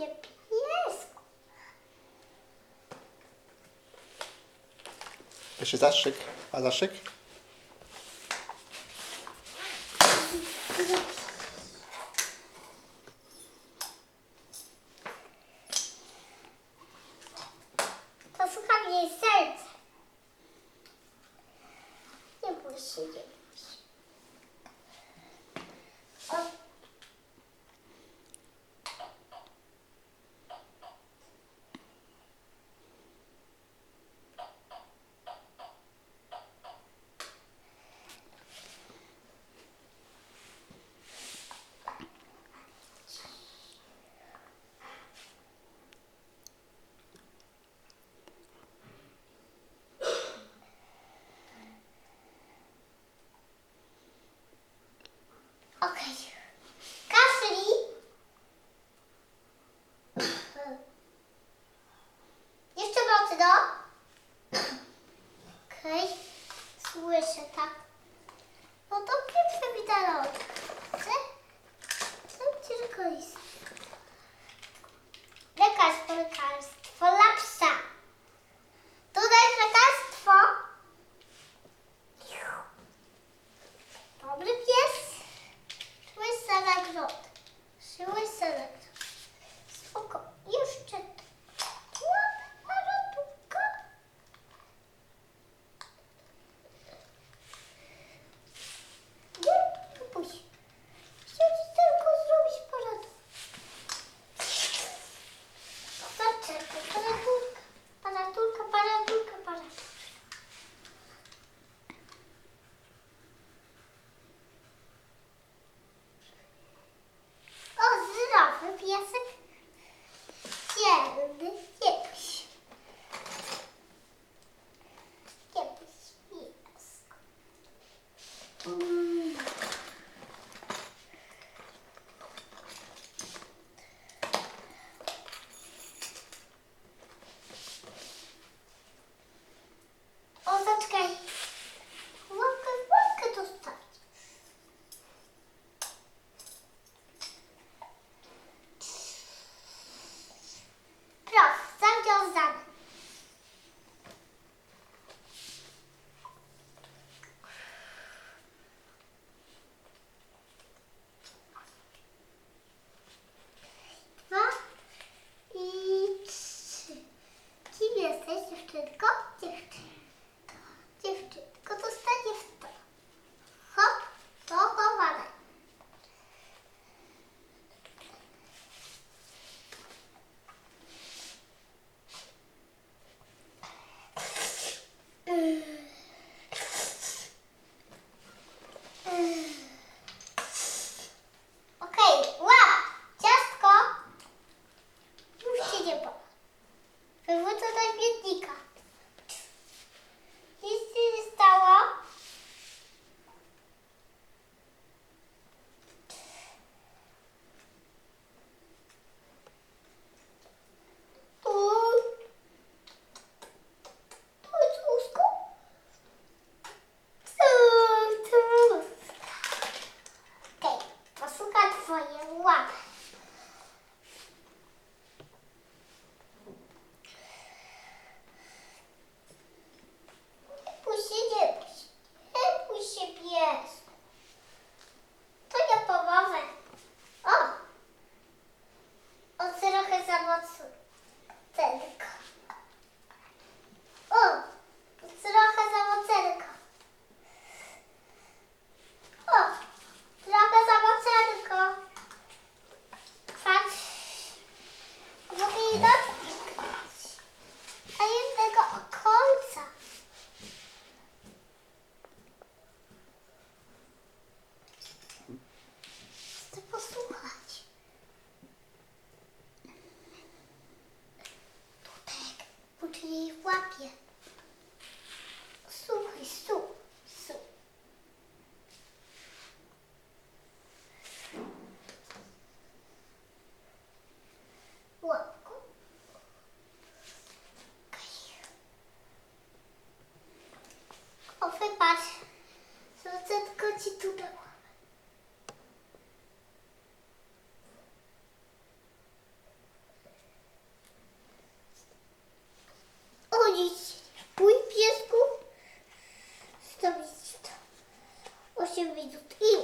Drogie piesku. Jeszcze zastrzyk. A zastrzyk? Słyszę, tak. No to pierwsze widelot. Czy? Są ci, że koristy. Lekarz polekarski. Yeah. Adidas все видят. И